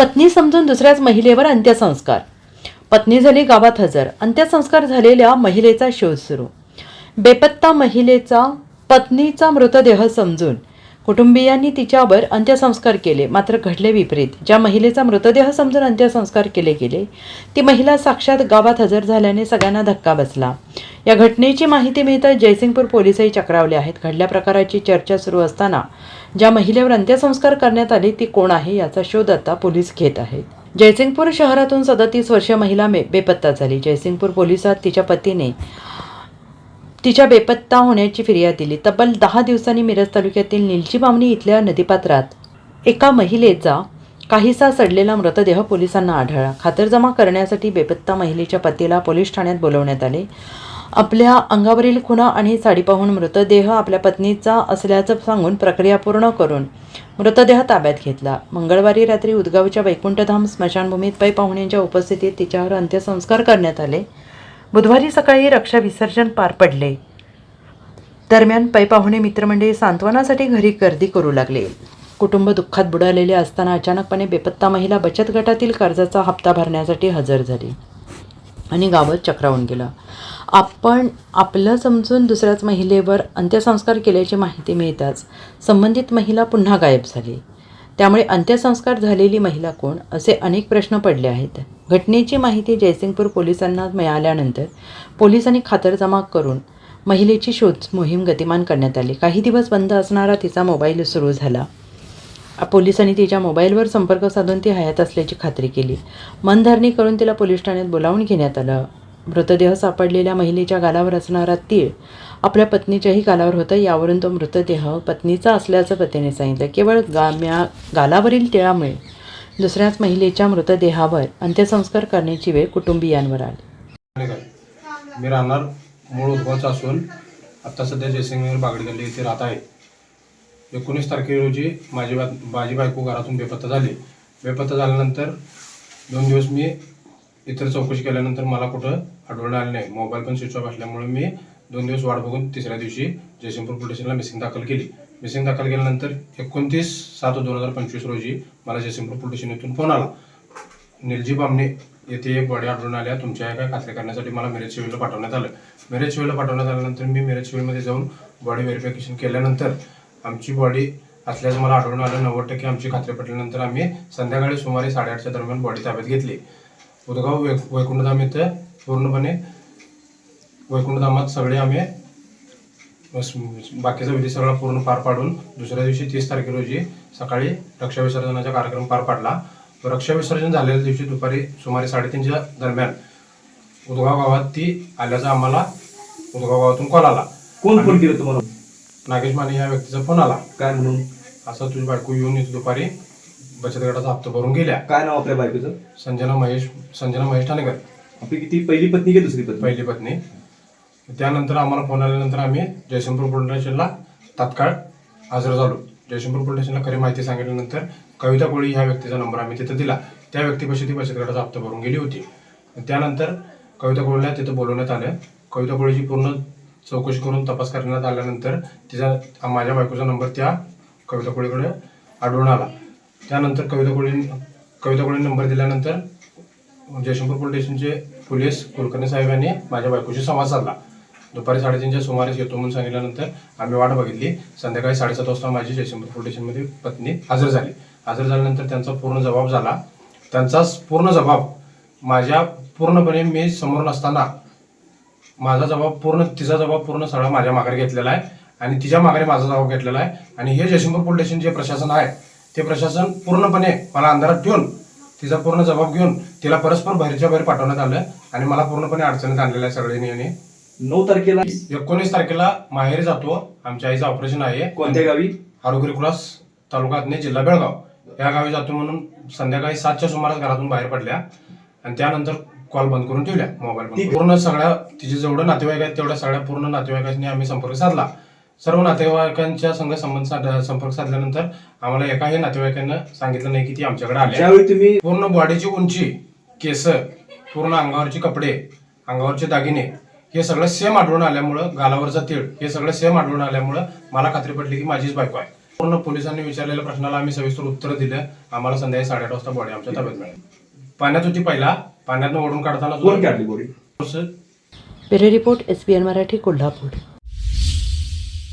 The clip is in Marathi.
पत्नी समजून दुसऱ्याच महिलेवर अंत्यसंस्कार. पत्नी झाली गावात हजर. अंत्यसंस्कार झालेल्या महिलेचा शोध सुरू. बेपत्ता महिलेचा पत्नीचा मृतदेह समजून कुटुंबियांनी तिच्यावर अंत्यसंस्कार केले मात्र घडले विपरीत. ज्या महिलेचा मृतदेह समजून अंत्यसंस्कार केले गेले ती महिला साक्षात गावात हजर झाल्याने सगळ्यांना धक्का बसला. या घटनेची माहिती मिळताच जयसिंगपूर पोलिसही चक्रावले आहेत. घडल्या प्रकाराची चर्चा सुरू असताना ज्या महिलेवर अंत्यसंस्कार करण्यात आले ती कोण आहे याचा शोध आता पोलीस घेत आहेत. जयसिंगपूर शहरातून सदतीस वर्षीय महिला मे बेपत्ता झाली. जयसिंगपूर पोलिसात तिच्या पतीने तिच्या बेपत्ता होण्याची फिर्याद दिली. तब्बल दहा दिवसांनी मिरज तालुक्यातील निलची बामणी इथल्या नदीपात्रात एका महिलेचा काहीसा सडलेला मृतदेह पोलिसांना आढळला. खातरजमा करण्यासाठी बेपत्ता महिलेच्या पतीला पोलीस ठाण्यात बोलवण्यात आले. आपल्या अंगावरील खुणा आणि साडी पाहून मृतदेह आपल्या पत्नीचा असल्याचं सांगून प्रक्रिया पूर्ण करून मृतदेह ताब्यात घेतला. मंगळवारी रात्री उदगावच्या वैकुंठधाम स्मशानभूमीत पै पाहुण्यांच्या उपस्थितीत तिच्यावर अंत्यसंस्कार करण्यात आले. बुधवारी सकाळी रक्षा विसर्जन पार पडले. दरम्यान पै पाहुणे मित्रमंडळी सांत्वनासाठी घरी गर्दी करू लागले. कुटुंब दुःखात बुडालेले असताना अचानकपणे बेपत्ता महिला बचत गटातील कर्जाचा हप्ता भरण्यासाठी हजर झाली आणि गावात चक्रावून गेलं. आपण आपलं समजून दुसऱ्याच महिलेवर अंत्यसंस्कार केल्याची माहिती मिळताच संबंधित महिला पुन्हा गायब झाली. त्यामुळे अंत्यसंस्कार झालेली महिला कोण असे अनेक प्रश्न पडले आहेत. घटनेची माहिती जयसिंगपूर पोलिसांना मिळाल्यानंतर पोलिसांनी खातरजमा करून महिलेची शोध मोहीम गतिमान करण्यात आली. काही दिवस बंद असणारा तिचा मोबाईल सुरू झाला. पोलिसांनी तिच्या मोबाईलवर संपर्क साधून ती हयात असल्याची खात्री केली. मनधरणी करून तिला पोलीस ठाण्यात बोलावून घेण्यात आलं. मृतदेह सापडलेल्या महिलेच्या गालावर असणारा तीळ आपल्या पत्नीच्याही गालावर होता यावरून तो मृतदेह पत्नीचा असल्याचं पतीने सांगितलं. केवळ गाम्या गालावरील तिळामुळे दुसऱ्याच महिलेच्या मृतदेहावर अंत्यसंस्कार करण्याची वेळ कुटुंबियांवर आली. मी राहणार मूळ उद्भवच असून आत्ता सध्या जयसिंगनगर बागडी गल्ली येथे राहत आहे. एकोणीस तारखे रोजी माझी बा माझी बायको घरातून बेपत्ता झाली. बेपत्ता झाल्यानंतर दोन दिवस मी इतर चौकशी केल्यानंतर मला कुठं आढळून आलं नाही. मोबाईल पण स्विच ऑफ असल्यामुळे मी दोन दिवस वाट बघून तिसऱ्या दिवशी जयसिंगपूर पोलीस स्टेशनला मिसिंग दाखल केली. मिसिंग दाखल केल्यानंतर एकोणतीस सात दोन हजार पंचवीस रोजी मला जयसिंगपूर पोलीस स्टेशन इथून फोन आला. निलजी बामणे येथे एक बॉडी आढळून आल्या. तुमच्या एका खात्री करण्यासाठी मला मेरेज सिव्हिलला पाठवण्यात आलं. मेरेज सिव्हिलला पाठवण्यात आल्यानंतर मी मिरज सिव्हिलमध्ये जाऊन बॉडी व्हेरिफिकेशन केल्यानंतर आमची बॉडी असल्याचं मला आढळून आलं. नव्वद टक्के आमची खात्री पटल्यानंतर आम्ही संध्याकाळी सुमारे साडेआठच्या दरम्यान बॉडी ताब्यात घेतली. उदगाव वै वैकुंठधाम इथं पूर्णपणे वैकुंठधामात सगळे आम्ही बाकीचा विधी सगळा पूर्ण पार पाडून दुसऱ्या दिवशी तीस तारखे रोजी सकाळी रक्षा विसर्जनाचा कार्यक्रम पार पाडला. रक्षा विसर्जन झालेल्या दिवशी दुपारी सुमारे साडेतीनच्या दरम्यान उदगाव गावात ती आल्याचा आम्हाला उदगाव गावातून कॉल आला. कोण फोन केलं तुम्हाला? नागेश माने या व्यक्तीचा फोन आला. काय म्हणून? असं तुझी बायको येऊन इथे दुपारी बचत गटाचा हप्ता भरून गेल्या. काय नाव आपल्या बायकोचं? संजना महेश संजना महेश ठाणेकर. आपली किती पहिली पत्नी की दुसरी पत्नी? पहिली पत्नी. त्यानंतर आम्हाला फोन आल्यानंतर आम्ही जयसिंगपूर पोलीस स्टेशनला तात्काळ हजर झालो. जयसिंगपूर पोलीस स्टेशनला खरी माहिती सांगितल्यानंतर कविता कोळी ह्या व्यक्तीचा नंबर आम्ही तिथं दिला. त्या व्यक्तीपाशी ती बचत गटाचा हप्ता भरून गेली होती. त्यानंतर कविता कोळीला तिथं बोलवण्यात आलं. कविता कोळीची पूर्ण चौकशी करून तपास करण्यात आल्यानंतर तिचा माझ्या बायकोचा नंबर त्या कविता कोळीकडे आढळून आला. त्यानंतर कविता कोळी कविता कोळी नंबर दिल्यानंतर जयशंकर पोलीस स्टेशनचे पोलीस कुलकर्णी साहेब यांनी माझ्या बायकोशी संवाद साधला. दुपारी साडेतीनच्या सुमारेच येतो म्हणून सांगितल्यानंतर आम्ही वाट बघितली. संध्याकाळी साडेसात वाजता माझी जयशंकर पोलीस स्टेशनमध्ये पत्नी हजर झाली. हजर झाल्यानंतर त्यांचा पूर्ण जबाब झाला. त्यांचा पूर्ण जबाब माझ्या पूर्णपणे मी समोर नसताना माझा जबाब पूर्ण तिचा जबाब पूर्ण सगळा माझ्या माघारी घेतलेला आहे आणि तिच्या माघारी माझा जबाब घेतलेला आहे. आणि हे जयशंकर पोलीस स्टेशन जे प्रशासन आहे ते प्रशासन पूर्णपणे मला अंधारात ठेवून तिचा पूर्ण जबाब घेऊन तिला परस्पर बाहेरच्या बाहेर पाठवण्यात आलं आणि मला पूर्णपणे अडचणीत आणलेलं आहे सगळ्यांनी आणि नऊ तारखेला एकोणीस तारखेला माहेरी जातो. आमच्या आईचं ऑपरेशन आहे. कोणत्या गावी? आरोग्य क्लास तालुका जिल्हा बेळगाव. या गावी जातो म्हणून संध्याकाळी सातच्या सुमारास घरातून बाहेर पडल्या. आणि त्यानंतर कॉल बंद करून ठेवल्या. मोबाईल. पूर्ण सगळ्या तिचे जेवढं नातेवाईक आहेत तेवढ्या सगळ्या पूर्ण नातेवाईकांनी आम्ही संपर्क साधला. सर्व नातेवाईकांच्या संघ संबंध साध- संपर्क साधल्यानंतर आम्हाला एकाही नातेवाईकांना सांगितलं नाही की ती आमच्याकडे ज्यावेळी तुम्ही पूर्ण बॉडीची उंची केस पूर्ण अंगावरचे कपडे अंगावरचे दागिने हे सगळं सेम आढळून आल्यामुळं गालावरचा तीळ हे सगळं सेम आढळून आल्यामुळं मला खात्री पडली की माझीच बायको आहे. पूर्ण पोलिसांनी विचारलेल्या प्रश्नाला आम्ही सविस्तर उत्तर दिलं. आम्हाला संध्याकाळी साडेआठ वाजता बॉडी आमच्या ताब्यात मिळाली. पाण्यात होती पहिला. पाण्यातनं ओढून काढताना कोण काढली बॉडी जो- bureau report S P N Marathi Kolhapur.